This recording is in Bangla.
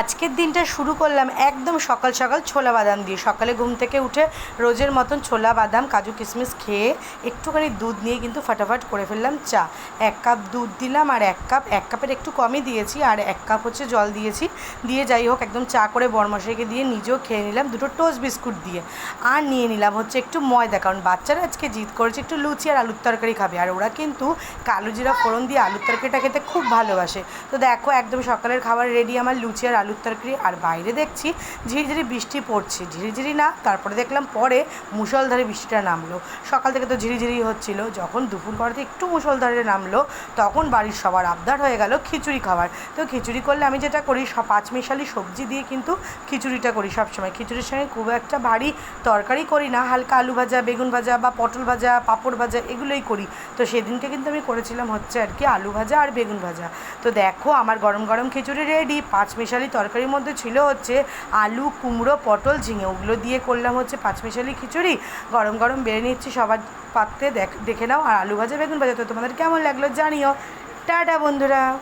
আজকের দিনটা শুরু করলাম একদম সকাল সকাল ছোলা বাদাম দিয়ে। সকালে ঘুম থেকে উঠে রোজের মতন ছোলা বাদাম, কাজু কিশমিশ খেয়ে একটুখানি দুধ নিয়ে কিন্তু ফাটাফাট করে ফেললাম চা। এক কাপ দুধ দিলাম আর এক কাপ, এক কাপের একটু কমই দিয়েছি আর এক কাপ হচ্ছে জল দিয়েছি। দিয়ে যাই হোক, একদম চা করে বরমশাইকে দিয়ে নিজেও খেয়ে নিলাম দুটো টোস্ট বিস্কুট দিয়ে। আর নিয়ে নিলাম হচ্ছে একটু ময়দা, কারণ বাচ্চারা আজকে জিদ করেছে একটু লুচি আর আলুর তরকারি খাবে। আর ওরা কিন্তু কালো জিরা ফোড়ন দিয়ে আলুর তরকারিটা খেতে খুব ভালোবাসে। তো দেখো, একদম সকালের খাবার রেডি, আমার লুচি আর আলুর তরকারি আর বাইরে দেখছি ঝিরিঝিরি বৃষ্টি পড়ছে। ঝিরিঝিরি না, তারপরে দেখলাম পরে মুষলধারে বৃষ্টিটা নামলো। সকাল থেকে তো ঝিরিঝিরি হচ্ছিল। যখন দুপুর করাতে একটু মুষলধারে নামলো, তখন বাড়ির সবার আবদার হয়ে গেল খিচুড়ি খাওয়ার। তো খিচুড়ি করলে আমি যেটা করি, সব পাঁচমিশালি সবজি দিয়ে কিন্তু খিচুড়িটা করি সবসময়। খিচুড়ির সঙ্গে খুব একটা ভারী তরকারি করি না। হালকা আলু ভাজা, বেগুন ভাজা বা পটল ভাজা, পাঁপড় ভাজা এগুলোই করি। তো সেদিনকে কিন্তু আমি করেছিলাম হচ্ছে আর কি আলু ভাজা আর বেগুন ভাজা। তো দেখো আমার গরম গরম খিচুড়ি রেডি পাঁচ পাঁচমিশালি তরকারির মধ্যে ছিল হচ্ছে আলু, কুমড়ো, পটল, ঝিঙে। ওগুলো দিয়ে করলাম হচ্ছে পাঁচমিশালি খিচুড়ি। গরম গরম বেড়ে নিচ্ছি সবার পাত্রে। দেখ, দেখে নাও। আর আলু ভাজা বেগুন ভাজা তো তোমাদের কেমন লাগল জানিও। টাটা বন্ধুরা।